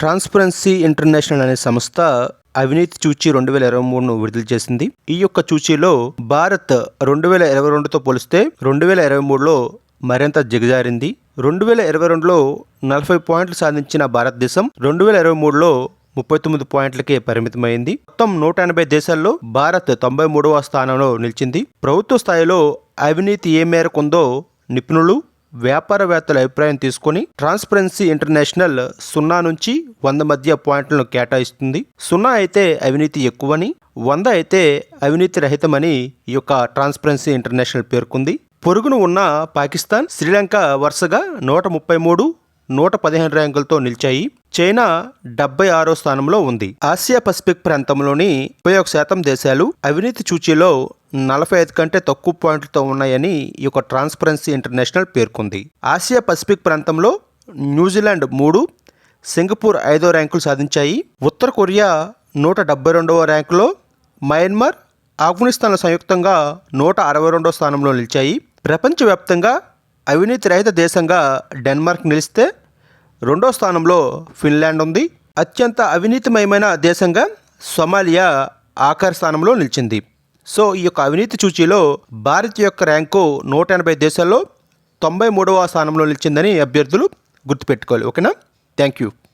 Transparency international అనే సంస్థ అవినీతి చూచి రెండు వేల ఇరవై మూడును విడుదల చేసింది. ఈ యొక్క చూచీలో భారత్ రెండు వేల ఇరవై రెండుతో పోలిస్తే రెండు వేల ఇరవై మూడులో మరింత దిగజారింది. రెండు వేల ఇరవై రెండులో నలభై పాయింట్లు సాధించిన భారతదేశం రెండు వేల ఇరవై మూడులో ముప్పై తొమ్మిది పాయింట్లకే పరిమితమైంది. మొత్తం నూట ఎనభై దేశాల్లో భారత్ తొంభై మూడవ స్థానంలో నిలిచింది. ప్రభుత్వ స్థాయిలో అవినీతి ఏ మేరకు ఉందో నిపుణులు వ్యాపారవేత్తల అభిప్రాయం తీసుకొని ట్రాన్స్పరెన్సీ ఇంటర్నేషనల్ సున్నా నుంచి వంద మధ్య పాయింట్లను కేటాయిస్తుంది. సున్నా అయితే అవినీతి ఎక్కువని వంద అయితే అవినీతి రహితమని ఈ యొక్క ట్రాన్స్పరెన్సీ ఇంటర్నేషనల్ పేర్కొంది. పొరుగును ఉన్న పాకిస్తాన్ శ్రీలంక వరుసగా నూట ముప్పై మూడు నూట పదిహేను ర్యాంకులతో నిలిచాయి. చైనా డెబ్బై ఆరో స్థానంలో ఉంది. ఆసియా పసిఫిక్ ప్రాంతంలోని ముప్పై ఒక శాతం దేశాలు అవినీతి సూచీలో నలభై ఐదు కంటే తక్కువ పాయింట్లతో ఉన్నాయని ఈ యొక్క ట్రాన్స్పరెన్సీ ఇంటర్నేషనల్ పేర్కొంది. ఆసియా పసిఫిక్ ప్రాంతంలో న్యూజిలాండ్ మూడు సింగపూర్ ఐదో ర్యాంకులు సాధించాయి. ఉత్తర కొరియా నూట డెబ్బై రెండవ ర్యాంకులో మయన్మార్ ఆఫ్ఘనిస్తాన్ల సంయుక్తంగా నూట అరవై రెండవ స్థానంలో నిలిచాయి. ప్రపంచవ్యాప్తంగా అవినీతి రహిత దేశంగా డెన్మార్క్ నిలిస్తే రెండో స్థానంలో ఫిన్లాండ్ ఉంది. అత్యంత అవినీతిమయమైన దేశంగా సొమాలియా ఆఖరి స్థానంలో నిలిచింది. సో ఈ యొక్క అవినీతి సూచీలో భారత్ యొక్క ర్యాంకు నూట ఎనభై దేశాల్లో తొంభై మూడవ స్థానంలో నిలిచిందని అభ్యర్థులు గుర్తుపెట్టుకోవాలి. ఓకేనా? Thank you.